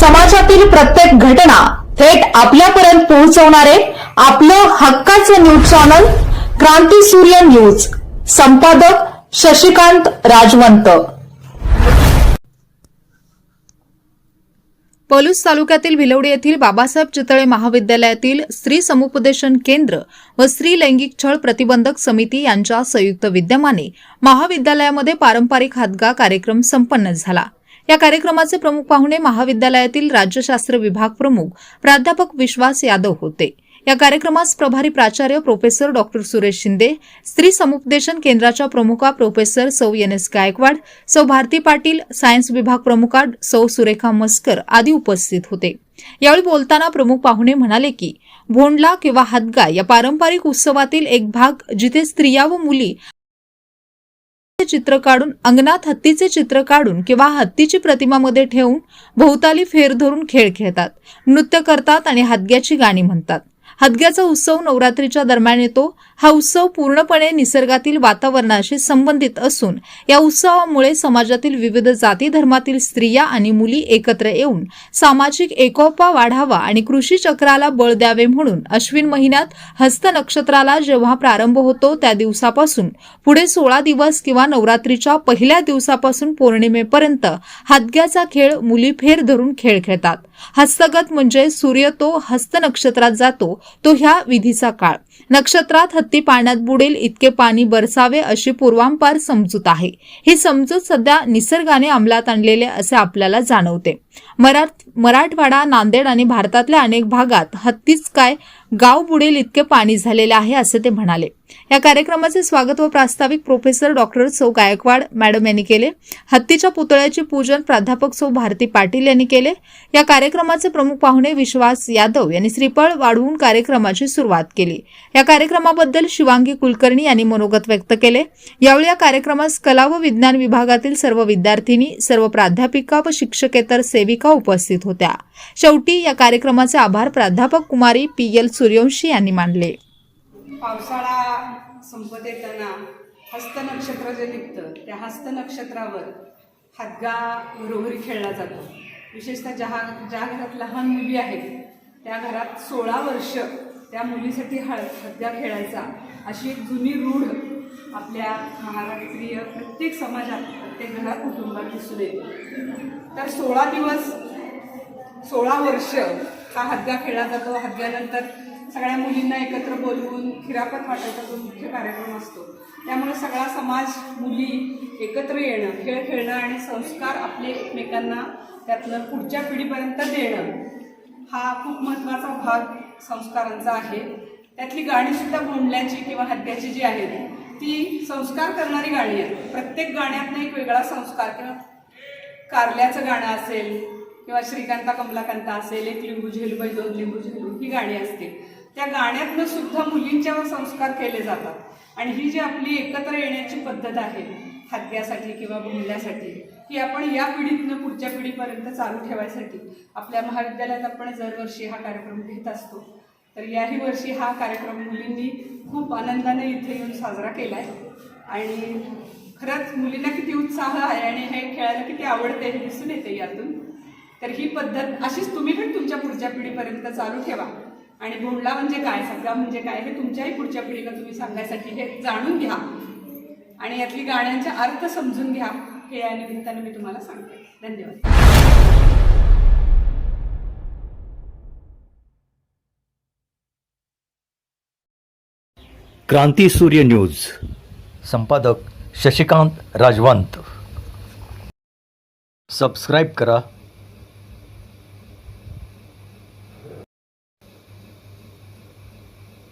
समाजातील प्रत्येक घटना थेट आपल्यापर्यंत पोहोचवणारे आपलं हक्काचं न्यूज चॅनल क्रांती सूर्य न्यूज. संपादक शशिकांत राजवंत. पलूस तालुक्यातील भिलवडी येथील बाबासाहेब चितळे महाविद्यालयातील स्त्री समुपदेशन केंद्र व स्त्री लैंगिक छळ प्रतिबंधक समिती यांच्या संयुक्त विद्यमाने महाविद्यालयामध्ये पारंपरिक हादगा कार्यक्रम संपन्न झाला. या कार्यक्रमाचे प्रमुख पाहुणे महाविद्यालयातील राज्यशास्त्र विभाग प्रमुख प्राध्यापक विश्वास यादव होते. या कार्यक्रमास प्रभारी प्राचार्य प्रोफेसर डॉक्टर सुरेश शिंदे स्त्री समुपदेशन केंद्राच्या प्रमुखा प्रोफेसर सौ एन एस गायकवाड सौ भारती पाटील सायन्स विभाग प्रमुखा सौ सुरेखा मस्कर आदी उपस्थित होते. यावेळी बोलताना प्रमुख पाहुणे म्हणाले की भोंडला किंवा हादगा या पारंपरिक उत्सवातील एक भाग जिथे स्त्रिया व मुली चित्र काढून अंगणात हत्तीचे चित्र काढून किंवा हत्तीची प्रतिमामध्ये ठेवून भोवताली फेर धरून खेळ खेळतात. नृत्य करतात आणि हादग्याची गाणी म्हणतात. हदग्याचा उत्सव नवरात्रीच्या दरम्यान येतो. हा उत्सव पूर्णपणे निसर्गातील वातावरणाशी संबंधित असून या उत्सवामुळे समाजातील विविध जाती धर्मातील स्त्रिया आणि मुली एकत्र येऊन सामाजिक एकोपा वाढावा आणि कृषी चक्राला बळ द्यावे म्हणून अश्विन महिन्यात हस्त नक्षत्राला जेव्हा प्रारंभ होतो त्या दिवसापासून पुढे सोळा दिवस किंवा नवरात्रीच्या पहिल्या दिवसापासून पौर्णिमेपर्यंत हादग्याचा खेळ मुली फेर धरून खेळ खेळतात. हस्तगत म्हणजे सूर्य तो हस्त नक्षत्रात जातो तो ह्या विधीचा काळ. नक्षत्रात हत्ती पाण्यात बुडेल इतके पाणी बरसावे अशी पूर्वांपार समजूत आहे. ही समजूत सध्या निसर्गाने अंमलात आणलेले असे आपल्याला जाणवते. मराठ मराठवाडा नांदेड आणि भारतातल्या अनेक भागात हत्तीच काय गाव बुडेल इतके पाणी झालेले आहे असे ते म्हणाले. या कार्यक्रमाचे स्वागत व प्रास्ताविक प्रोफेसर डॉक्टर सौ गायकवाड मॅडम यांनी केले. हत्तीच्या पुतळ्याचे पूजन प्राध्यापक सौ भारती पाटील यांनी केले. या कार्यक्रमाचे प्रमुख पाहुणे विश्वास यादव यांनी श्रीफळ वाढवून कार्यक्रमाची सुरुवात केली. या कार्यक्रमाबद्दल शिवांगी कुलकर्णी यांनी मनोगत व्यक्त केले. यावेळी या कार्यक्रमास कला व विज्ञान विभागातील सर्व विद्यार्थिनी सर्व प्राध्यापिका व शिक्षकेतर सेविका उपस्थित होत्या. शेवटी या कार्यक्रमाचे आभार प्राध्यापक कुमारी पी एल सूर्यवंशी यांनी मानले. पावसाळा संपत येताना हस्त नक्षत्र जे निघतं त्या हस्त नक्षत्रावर हादगा घरोघरी खेळला जातो. विशेषतः ज्या ज्या घरात लहान मुली आहेत त्या घरात सोळा वर्ष त्या मुलीसाठी हळ हद्गा खेळायचा अशी एक जुनी रूढ आपल्या महाराष्ट्रीय प्रत्येक समाजात प्रत्येक घरात कुटुंबात दिसून येते. तर सोळा दिवस सोळा वर्ष हा हद्द्या खेळला जातो. हद्द्यानंतर सगळ्या मुलींना एकत्र बोलवून खिरापत वाटायचा जो मुख्य कार्यक्रम असतो. त्यामुळे सगळा समाज मुली एकत्र येणं खेळ खेळणं आणि संस्कार आपले एकमेकांना त्यातलं पुढच्या पिढीपर्यंत देणं हा खूप महत्त्वाचा भाग संस्कारांचा आहे. त्यातली गाणीसुद्धा भोंडल्याची किंवा हद्याची जी आहेत ती संस्कार करणारी गाणी आहेत. प्रत्येक गाण्यातनं एक वेगळा संस्कार किंवा कारल्याचं गाणं असेल किंवा श्रीकांता कमलाकांता असेल एक लिंबू झेलबाई दोन लिंबू झेलू ही गाणी असतील त्या गाण्यातनं सुद्धा मुलींच्यावर संस्कार केले जातात. आणि ही जी आपली एकत्र येण्याची पद्धत आहे खाद्यासाठी किंवा बोलण्यासाठी ही आपण या पिढीतनं पुढच्या पिढीपर्यंत चालू ठेवायसाठी आपल्या महाविद्यालयात आपण दरवर्षी हा कार्यक्रम घेत असतो. तर याही वर्षी हा कार्यक्रम मुलींनी खूप आनंदाने इथे येऊन साजरा केला आहे आणि खरंच मुलींना किती उत्साह आहे आणि हे खेळायला किती आवडते हे दिसून येते यातून. तर ही पद्धत अशीच तुम्ही पण तुमच्या पुढच्या पिढीपर्यंत चालू ठेवा. आणि बोंडला म्हणजे काय सगळा म्हणजे काय हे तुमच्याही पुढच्या पिढीला तुम्ही सांगण्यासाठी हे जाणून घ्या. आणि यातली गाण्यांचा अर्थ समजून घ्या हे या निमित्ताने मी तुम्हाला सांगते. धन्यवाद. क्रांती सूर्य न्यूज. संपादक शशिकांत राजवंत. सबस्क्राईब करा.